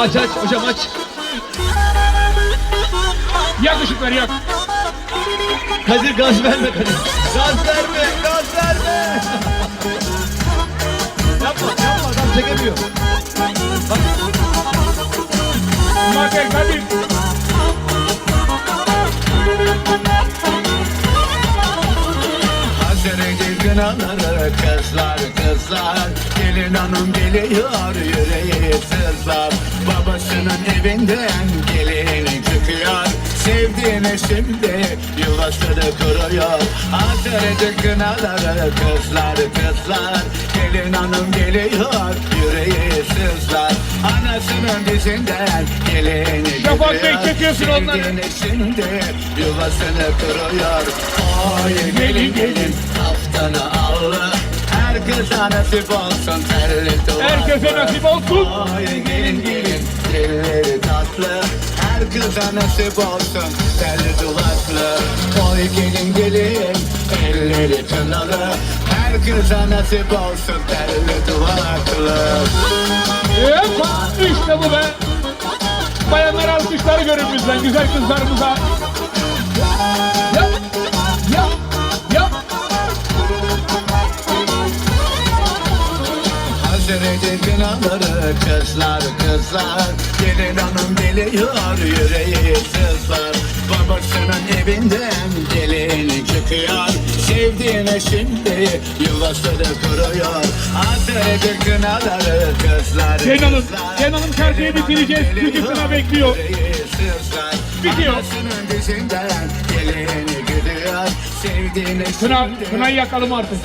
Aç aç hocam aç. Yak ışıkları yak. Kadir gaz verme Kadir. Gaz verme, gaz verme. yapma, yapma adam çekemiyor. Bak, Maker Kadir. Hasreti kınaları kızlar kızlar Gelin hanım geliyor yüreği sızlar Babasının evinden gelin çıkıyor. Sevdiğine şimdi yuvasını kuruyor. Hasreti kınaları kızlar kızlar. Gelin hanım geliyor yüreği sızlar. Anasının dizinden gelin Şafak Bey, çıkıyor çekiyorsun onları. Sevdiğine şimdi yuvasını kuruyor. Oy gelin gelin haftanı allı Herkese nasip olsun terli duvaklı Herkese nasip olsun. Oy gelin gelin dilleri tatlı Herkese nasip olsun terli duvaklı Oy gelin gelin elleri kınalı Herkese nasip olsun terli duvaklı Hop, işte bu be. Bayanlar alkışları görün bizden güzel kızlarımıza. Kınaları kızlar kızlar Gelin hanım geliyor yüreği sızlar Babasının evinden gelin çıkıyor Sevdiğine şimdi yuvasını kuruyor Hazreti kınaları kızlar Cenan'ım, kızlar Cenan'ım şarkıyı Gelin bitireceğiz. hanım Çünkü kına bekliyor. Bitiyor. Anasının dizinden gelin gidiyor Sevdiğine Kına, şimdi kınayı yakalım artık.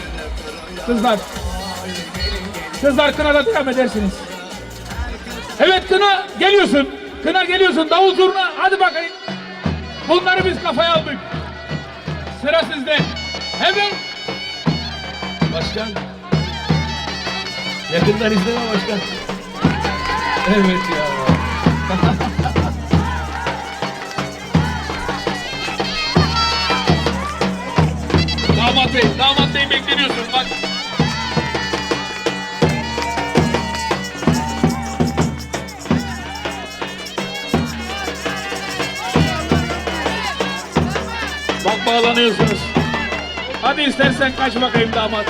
Kızlar. Kızlar kınada devam edersiniz. Evet kına geliyorsun. Kına geliyorsun. Davul zurna. Hadi bakayım. Bunları biz kafaya aldık. Sıra sizde. Hemen başkan. Yakından izleme başkan. Evet ya. damat bey, damat bey bekleniyorsun. Bak. Bak bağlanıyorsunuz. Hadi istersen kaç bakayım damat.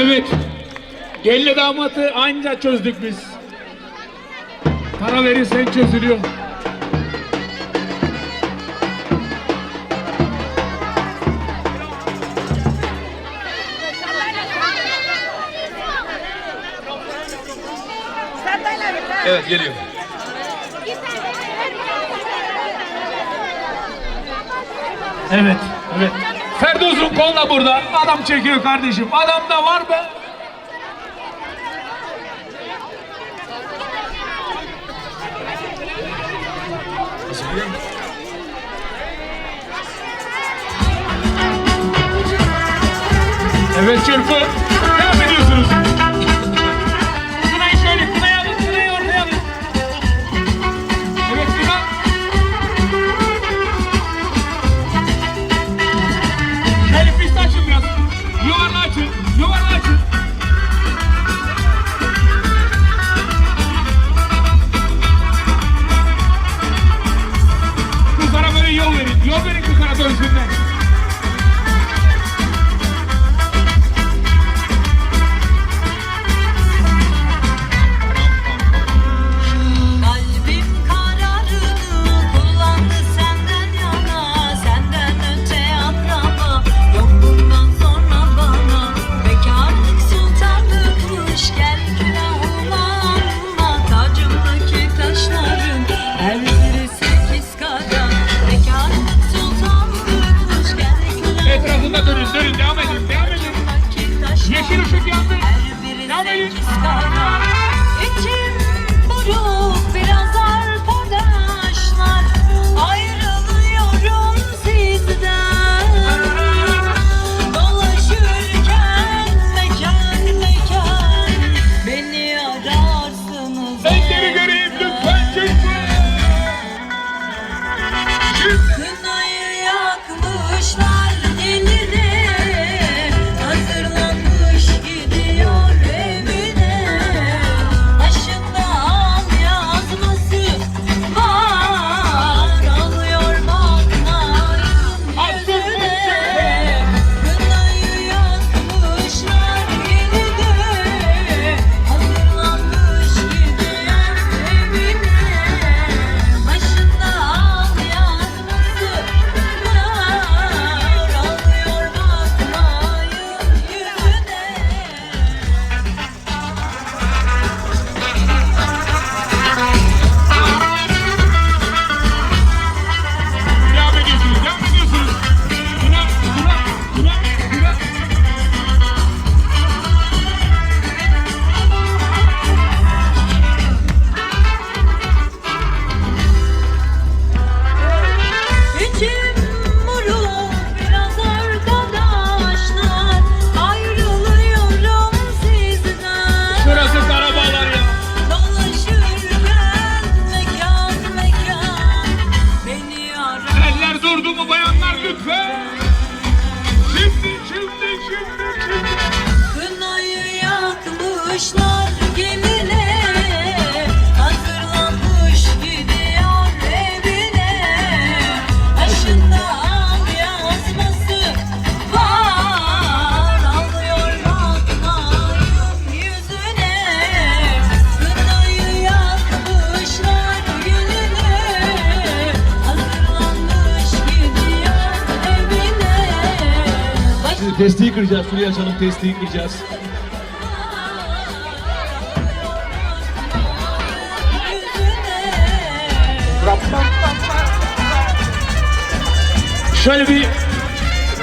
Evet. Gelinle damatı anca çözdük biz. Para verirsen çözülüyor. Evet geliyor. Evet, evet. Ferdi Uzun kolla burada. Adam çekiyor kardeşim. Adam da var be. Evet çırpı. Testiyi kıracağız. Şurayı açalım. Testiyi kıracağız. Şöyle bir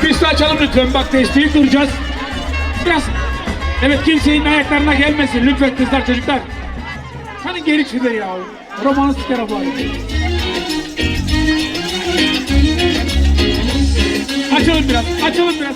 pist açalım lütfen. Bak testiyi kıracağız. Biraz Evet kimsenin ayaklarına gelmesin lütfen kızlar çocuklar. Hani geri çıkın ya. Romantik tarafı. Açalım biraz, açalım biraz.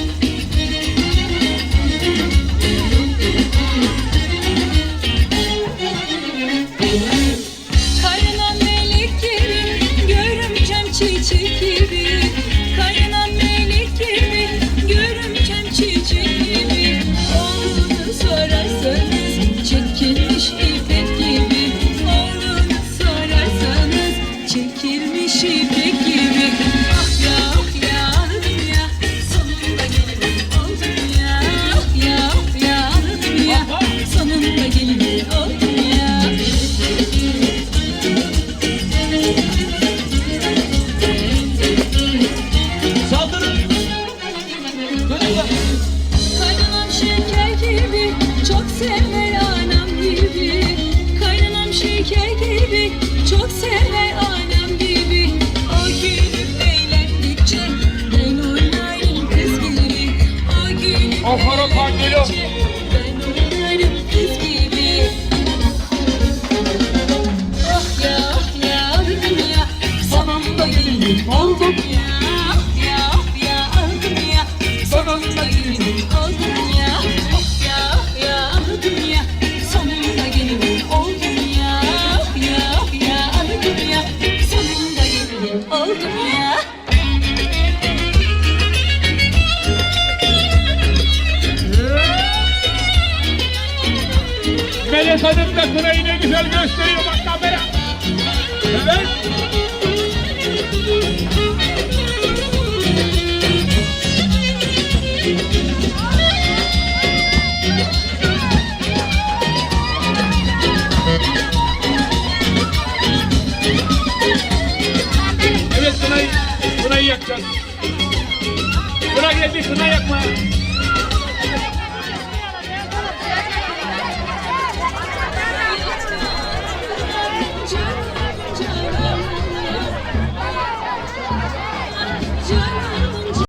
dilimi Melek Hanım da burayı ne güzel gösteriyor bak kamera. Evet. Evet kınayı, kınayı yakacağız. Bırak hep bir kına yakma.